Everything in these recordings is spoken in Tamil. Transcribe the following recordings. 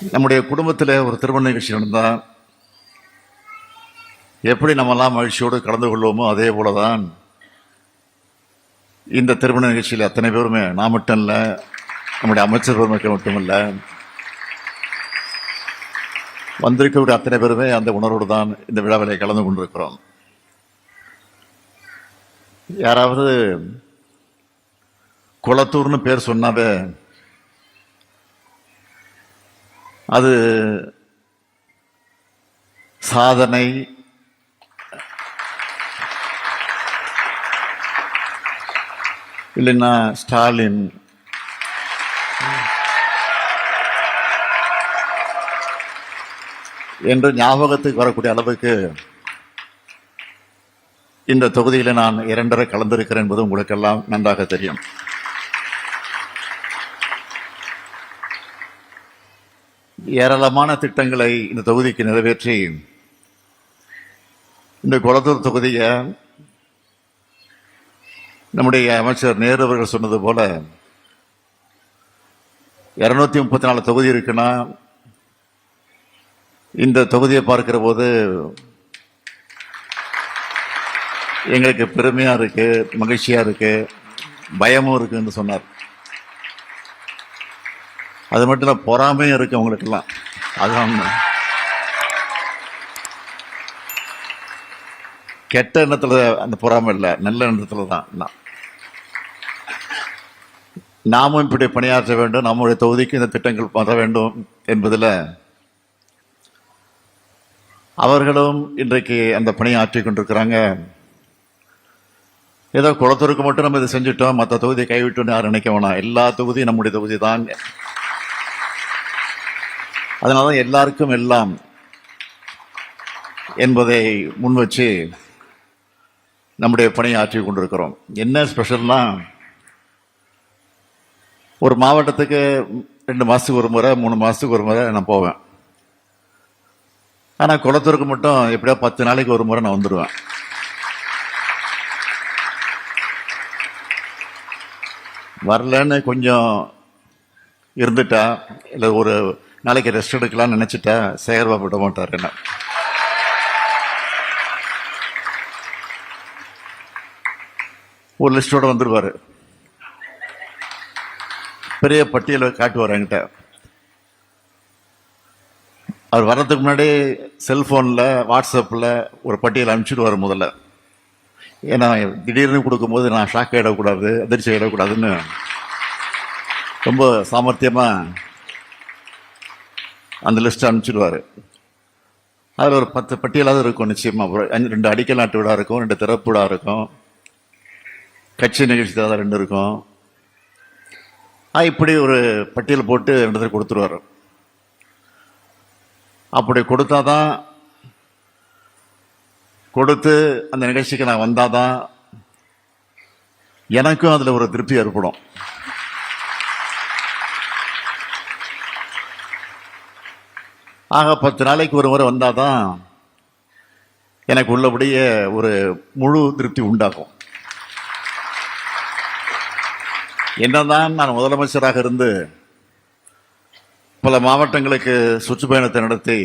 நம்முடைய குடும்பத்தில் ஒரு திருமண நிகழ்ச்சி நடந்தால் எப்படி நம்மெல்லாம் மகிழ்ச்சியோடு கலந்து கொள்வோமோ அதே போலதான் இந்த திருமண நிகழ்ச்சியில் அத்தனை பேருமே நான் மட்டும் இல்லை நம்முடைய அமைச்சர் பெருமக்கள் மட்டுமில்லை வந்திருக்கக்கூடிய அத்தனை பேருமே அந்த உணர்வோடு தான் இந்த விழாவிலே கலந்து கொண்டிருக்கிறோம். யாராவது குளத்தூர்னு பேர் சொன்னாவே அது சாதனை. இல்லைன்னா ஸ்டாலின். என்று ஞாபகத்துக்கு வரக்கூடிய அளவுக்கு இந்த தொகுதியில் நான் இரண்டரை கலந்திருக்கிறேன் என்பது உங்களுக்கெல்லாம் நன்றாக தெரியும். ஏராளமான திட்டங்களை இந்த தொகுதிக்கு நிறைவேற்றி இந்த குளத்தூர் தொகுதியை நம்முடைய அமைச்சர் நேரு அவர்கள் சொன்னது போல இரநூத்தி முப்பத்தி நாலு தொகுதி இருக்குன்னா இந்த தொகுதியை பார்க்கிற போது எங்களுக்கு பெருமையாக இருக்குது மகிழ்ச்சியாக இருக்குது பயமும் இருக்குன்னு சொன்னார். அது மட்டும் இல்லை பொறாமையும் இருக்கு அவங்களுக்கெல்லாம் அதுதான் கெட்ட எண்ணத்தில் அந்த பொறாமை இல்லை நல்ல எண்ணத்தில் தான். நான். நாமும் இப்படி பணியாற்ற வேண்டும் நம்முடைய தொகுதிக்கு இந்த திட்டங்கள் வர வேண்டும் என்பதில் அவர்களும் இன்றைக்கு அந்த பணியை ஆற்றிக் கொண்டிருக்கிறாங்க. ஏதோ குளத்தூருக்கு மட்டும் நம்ம இதை செஞ்சுட்டோம் மற்ற தொகுதியை கைவிட்டோன்னு யாரும் நினைக்க வேணாம். எல்லா தொகுதியும் நம்முடைய தொகுதி தான் அதனால தான் எல்லாருக்கும் எல்லாம் என்பதை முன் வச்சு நம்முடைய பணியை ஆற்றி கொண்டிருக்கிறோம். என்ன ஸ்பெஷல்னா ஒரு மாவட்டத்துக்கு ரெண்டு மாதத்துக்கு ஒரு முறை மூணு மாதத்துக்கு ஒரு முறை நான் போவேன். ஆனால் குளத்தூருக்கு மட்டும் எப்படியோ பத்து நாளைக்கு ஒரு முறை நான் வந்துடுவேன் வரலன்னு கொஞ்சம் இருந்துட்டா இல்லை ஒரு நாளைக்கு ரெஸ்ட் எடுக்கலாம்னு நினச்சிட்டேன். சேகர்பாபு விட மாட்டார் என்ன. ஒரு லிஸ்டோட வந்துடுவார் பெரிய பட்டியலை காட்டுவார் என்கிட்ட. அவர் வர்றதுக்கு முன்னாடி செல்ஃபோனில் வாட்ஸ்அப்பில் ஒரு பட்டியல் அனுப்பிச்சிடுவார் முதல்ல. ஏன்னா திடீர்னு கொடுக்கும்போது நான் ஷாக் ஆகிடக்கூடாது அதிர்ச்சி ஆகிடக்கூடாதுன்னு ரொம்ப சாமர்த்தியமாக அந்த லிஸ்ட் அனுப்பிச்சிடுவார். அதில் ஒரு பத்து பட்டியலாவது இருக்கும் நிச்சயமாக ஒரு அஞ்சு ரெண்டு அடிக்கல் நாட்டு விழா இருக்கும் ரெண்டு திறப்பு விழா இருக்கும். கட்சி நிகழ்ச்சி தான் ரெண்டு இருக்கும். ஆ இப்படி ஒரு பட்டியல் போட்டு ரெண்டு பேர் கொடுத்துருவாரு. அப்படி கொடுத்தாதான் கொடுத்து அந்த நிகழ்ச்சிக்கு நான் வந்தாதான் எனக்கும் அதில் ஒரு திருப்தி ஏற்படும். ஆக பத்து நாளைக்கு ஒரு முறை வந்தால் தான் எனக்கு உள்ளபடியே ஒரு முழு திருப்தி உண்டாகும். என்னதான் நான் முதலமைச்சராக இருந்து பல மாவட்டங்களுக்கு சுற்றுப்பயணத்தை நடத்தி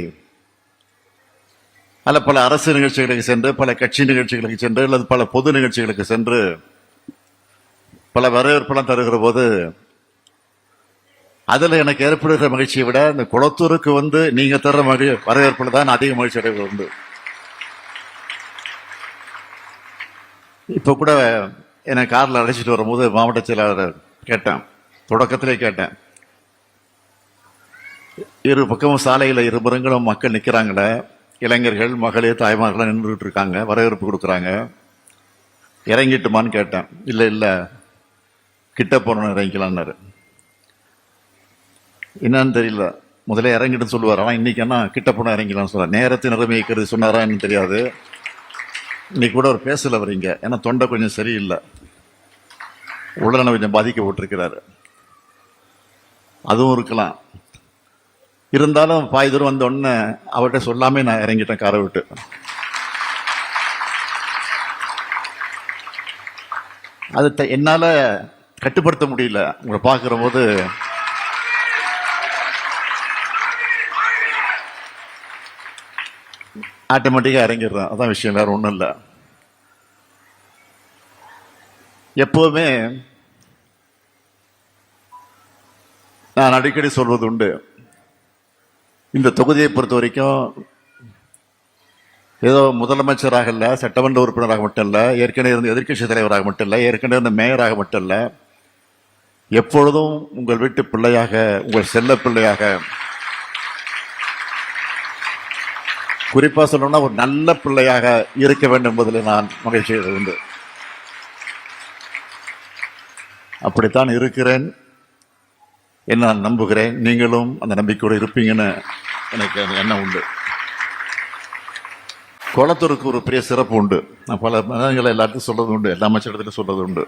அல்ல பல அரசு நிகழ்ச்சிகளுக்கு சென்று பல கட்சி நிகழ்ச்சிகளுக்கு சென்று அல்லது பல பொது நிகழ்ச்சிகளுக்கு சென்று பல வரவேற்பெல்லாம் தருகிற போது அதில் எனக்கு ஏற்படுகிற மகிழ்ச்சியை விட இந்த குளத்தூருக்கு வந்து நீங்கள் தர்ற மகி வரவேற்புல தான் அதிக மகிழ்ச்சி அடைவது உண்டு. இப்போ கூட என்னை காரில் அழைச்சிட்டு வரும்போது மாவட்ட செயலாளர் கேட்டேன். தொடக்கத்திலே கேட்டேன். இரு பக்கமும் சாலையில் இருபுறங்களும் மக்கள் நிற்கிறாங்களே இளைஞர்கள் மகளிர் தாய்மார்கள் நின்றுட்டு இருக்காங்க. வரவேற்பு கொடுக்குறாங்க. இறங்கிட்டுமான்னு கேட்டேன். இல்லை இல்லை. கிட்ட போன இறங்கிக்கலான்னாரு என்னன்னு தெரியல. முதல்ல இறங்கிட்டு சொல்லுவார். ஆனால் இன்னைக்கு என்ன கிட்ட போனால் இறங்கிக்கலாம்னு சொல்ல நேரத்தை நிலைமைக்கிறது சொன்னாரா என்னன்னு தெரியாது. இன்னைக்கு கூட அவர் பேசலை வரீங்க ஏன்னா தொண்டை கொஞ்சம் சரியில்லை. உடல்நல கொஞ்சம் பாதிக்கப்பட்டிருக்கிறாரு. அதுவும் இருக்கலாம். இருந்தாலும் பாய் தூரம் வந்த உடனே அவர்கிட்ட சொல்லாமே நான் இறங்கிட்டேன் காரை விட்டு. அது த- கட்டுப்படுத்த முடியல. உங்களை பார்க்குற போது ஆட்டோமேட்டிக்காக இறங்கிடுறான். அதான் விஷயம் வேறு ஒன்றும் இல்லை. எப்போவுமே நான் அடிக்கடி சொல்வது உண்டு. இந்த தொகுதியை பொறுத்த வரைக்கும் ஏதோ முதலமைச்சராக இல்லை சட்டமன்ற உறுப்பினராக மட்டும் இல்லை ஏற்கனவே இருந்த எதிர்க்கட்சி தலைவராக மட்டும் இல்லை ஏற்கனவே இருந்த மேயராக மட்டும் இல்லை எப்பொழுதும் உங்கள் வீட்டு பிள்ளையாக உங்கள் செல்ல பிள்ளையாக குறிப்பாக சொல்லணும்னா ஒரு நல்ல பிள்ளையாக இருக்க வேண்டும் என்பதில் நான் மகிழ்ச்சி உண்டு அப்படித்தான் இருக்கிறேன். என்று நான் நம்புகிறேன். நீங்களும் அந்த நம்பிக்கையோடு இருப்பீங்கன்னு எனக்கு அந்த எண்ணம் உண்டு. குளத்தூருக்கு ஒரு பெரிய சிறப்பு உண்டு. நான் பல மதங்களை எல்லாத்தையும் சொல்கிறது உண்டு. எல்லா அமைச்சரிடத்துலையும் சொல்றது உண்டு.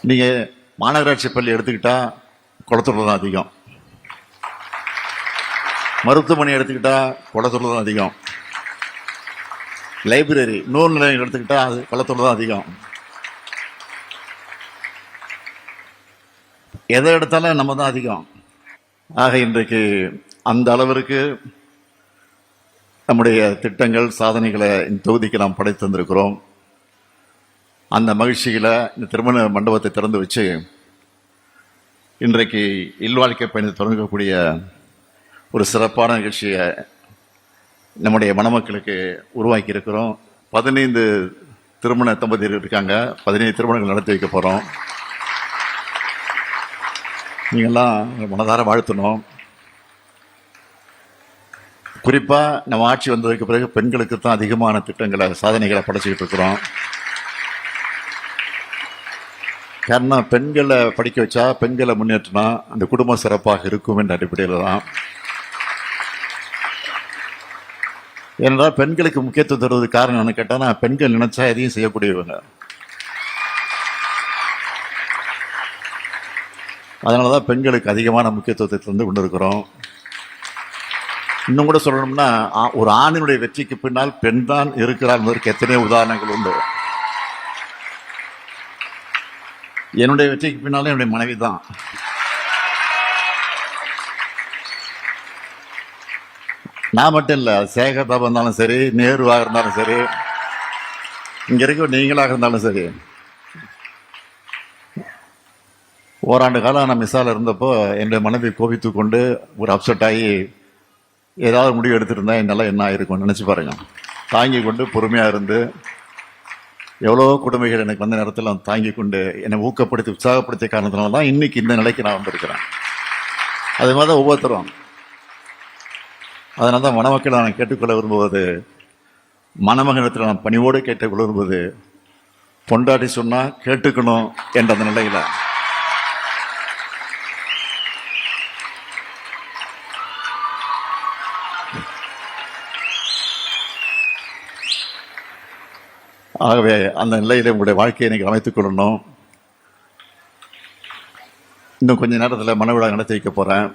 நீங்கள் மாநகராட்சி பள்ளி எடுத்துக்கிட்டால் குளத்தூர் தான் அதிகம். மருத்துவமனை எடுத்துக்கிட்டா குளத்தூர்ல தான் அதிகம். லைப்ரரி நூல் நிலையம் எடுத்துக்கிட்டா அது குளத்தூர்ல தான் அதிகம். எதை எடுத்தாலும் நம்ம தான் அதிகம். ஆக இன்றைக்கு அந்த அளவிற்கு நம்முடைய திட்டங்கள் சாதனைகளை இந்த தொகுதிக்கு நாம் படைத்து அந்த மகிழ்ச்சியில் இந்த திருமண மண்டபத்தை திறந்து வச்சு இன்றைக்கு இல்வாழ்க்கை பயணத்தை தொடங்கக்கூடிய ஒரு சிறப்பான நிகழ்ச்சியை நம்முடைய மணமக்களுக்கு உருவாக்கி இருக்கிறோம் பதினைந்து திருமண தம்பதியர் இருக்காங்க. பதினைந்து திருமணங்கள் நடத்தி வைக்க போகிறோம் நீங்கள்லாம் மனதார வாழ்த்தணும். குறிப்பாக நம்ம ஆட்சி வந்ததுக்கு பிறகு பெண்களுக்கு தான் அதிகமான திட்டங்களை சாதனைகளை படைச்சிக்கிட்டு இருக்கிறோம். காரணம் பெண்களை படிக்க வச்சா பெண்களை முன்னேற்றினா அந்த குடும்பம் சிறப்பாக இருக்கும் என்ற அடிப்படையில் தான் ஏனென்றால் பெண்களுக்கு முக்கியத்துவம் தருவது காரணம் என்ன கேட்டால் பெண்கள் நினைச்சா எதையும் செய்யக்கூடியவங்க. அதனால தான் பெண்களுக்கு அதிகமான முக்கியத்துவத்தை தந்து கொண்டிருக்கிறோம். இன்னும் கூட சொல்லணும்னா ஆ- ஒரு ஆணினுடைய வெற்றிக்கு பின்னால் பெண் தான் இருக்கிறார் என்பதற்கு எத்தனையோ உதாரணங்கள் உண்டு. என்னுடைய வெற்றிக்கு பின்னாலும் என்னுடைய மனைவி தான். நான் மட்டும் இல்லை சேகர் பாபா இருந்தாலும் சரி நேருவாக இருந்தாலும் சரி இங்கே இருக்க நீங்களாக இருந்தாலும் சரி. ஓராண்டு காலம் நான் மிஸ்ஸால் இருந்தப்போ என்னுடைய மனதை கோபித்து கொண்டு ஒரு அப்செட் ஆகி ஏதாவது முடிவு எடுத்திருந்தா என்னால் என்ன ஆயிருக்கும் நினச்சி பாருங்க. தாங்கி கொண்டு பொறுமையாக இருந்து எவ்வளோ குடும்பங்கள் எனக்கு வந்த நேரத்தில் நான் தாங்கி கொண்டு என்னை ஊக்கப்படுத்தி உற்சாகப்படுத்திய காரணத்தினால தான் இன்றைக்கி இந்த நிலைக்கு நான் வந்திருக்கிறேன். அது மாதிரி தான் ஒவ்வொருத்தரும். அதனால தான் மணமக்களை நான் கேட்டுக்கொள்ள விரும்புவது மணமகனத்தில் நான் பணிவோடு கேட்டுக்கொள்ள விரும்புவது பொண்டாட்டி சொன்னால் கேட்டுக்கணும் என்ற அந்த நிலையில். ஆகவே அந்த நிலையில் உங்களுடைய வாழ்க்கையை நீங்கள் அமைத்துக் கொள்ளணும். இன்னும் கொஞ்ச நேரத்தில் மனவிழா நடத்தி வைக்க போகிறேன்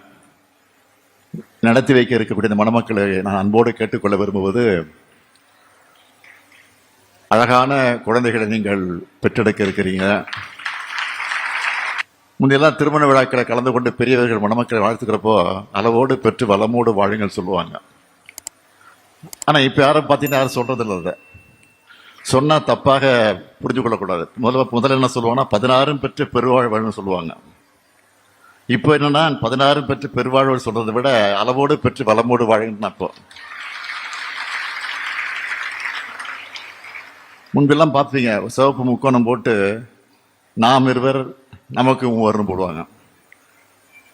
நடத்தி வைக்க இருக்கக்கூடிய இந்த மணமக்களை நான் அன்போடு கேட்டுக்கொள்ள விரும்புவது அழகான குழந்தைகளை நீங்கள் பெற்றெடுக்க இருக்கிறீங்க. முன்னெல்லாம் திருமண விழாக்களை கலந்து கொண்டு பெரியவர்கள் மணமக்களை வாழ்த்துக்கிறப்போ அளவோடு பெற்று வளமோடு வாழுங்கள் சொல்லுவாங்க. ஆனால் இப்போ யாரும் பார்த்தீங்கன்னா யாரும் சொல்றது இல்லை அதை தப்பாக புரிஞ்சு கொள்ளக்கூடாது முதல்ல முதல்ல என்ன சொல்லுவாங்கன்னா பதினாறும் பெற்று பெருவாழ் வாழ்ன்னு சொல்லுவாங்க. இப்போ என்னன்னா பதினாறும் பெற்று பெருவாழ்வு சொல்றதை விட அளவோடு பெற்று வளமோடு வாழுங்கன்னு அப்போ முன்பெல்லாம் பார்ப்பீங்க சிவப்பு முக்கோணம் போட்டு நாம் இருவர் நமக்கு மூவர்னு போடுவாங்க.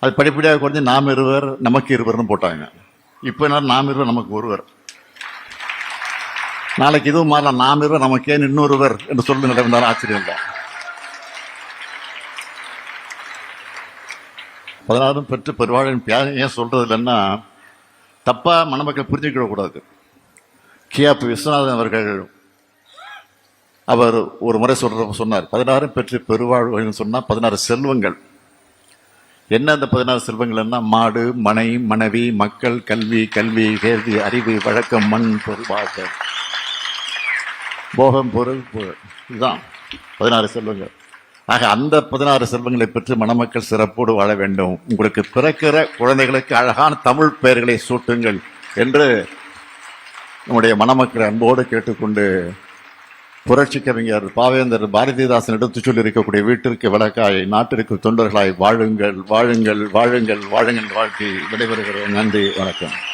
அது படிப்படியாக குறைஞ்சு நாம் இருவர் நமக்கு இருவர்னு போட்டாங்க. இப்போ என்ன நாம் இருவர் நமக்கு ஒருவர். நாளைக்கு இதுவும் மாறலாம் நாம் இருவர் நமக்கே இன்னொருவர் என்று சொல்லி நடந்தாலும் ஆச்சரியம் தான் பதினாறும் பெற்று பெருவாழின் பியா- ஏன் சொல்கிறது இல்லைன்னா தப்பாக மணமக்கள் புரிஞ்சுக்கிடக்கூடாது. கியாப்பு விஸ்வநாதன் அவர்கள் அவர் ஒரு முறை சொல்கிற சொன்னார் பதினாறும் பெற்று பெருவாழ்வுன்னு சொன்னால் பதினாறு செல்வங்கள். என்ன அந்த பதினாறு செல்வங்கள்னா மாடு மனை மனைவி மக்கள் கல்வி கல்வி கேள்வி அறிவு வழக்கம் மண் பொருள் வாழ்க்கை. போகம் பொருள் புகழ். இதுதான் பதினாறு செல்வங்கள். ஆக அந்த பதினாறு செல்வங்களை பெற்று மணமக்கள் சிறப்போடு வாழ வேண்டும். உங்களுக்கு பிறக்கிற குழந்தைகளுக்கு அழகான தமிழ் பெயர்களை சூட்டுங்கள் என்று நம்முடைய மணமக்கள் அன்போடு கேட்டுக்கொண்டு புரட்சி கவிஞர் பாவேந்தர் பாரதிதாசன் எடுத்துச் சொல்லி இருக்கக்கூடிய வீட்டிற்கு விளக்காய் நாட்டிற்கு தொண்டர்களாய் வாழுங்கள் வாழுங்கள் வாழுங்கள் வாழுங்கள் வாழ்த்தி விடைபெறுகிறேன். நன்றி வணக்கம்.